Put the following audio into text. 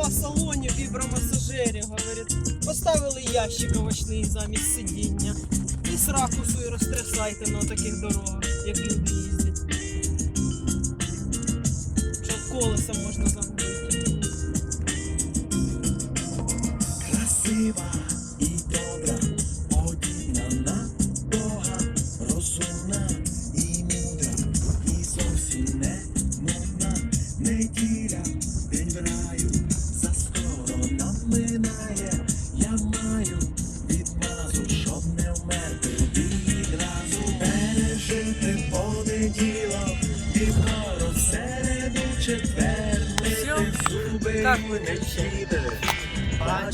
ніяких спа-салонів, вібромасажерів, говорить. Поставили ящик овочний замість сидіння. І з ракусу і розтрясайте на таких дорогах, як люди їздять. Що колеса можна загубити. Красива середу четвер, Всьо?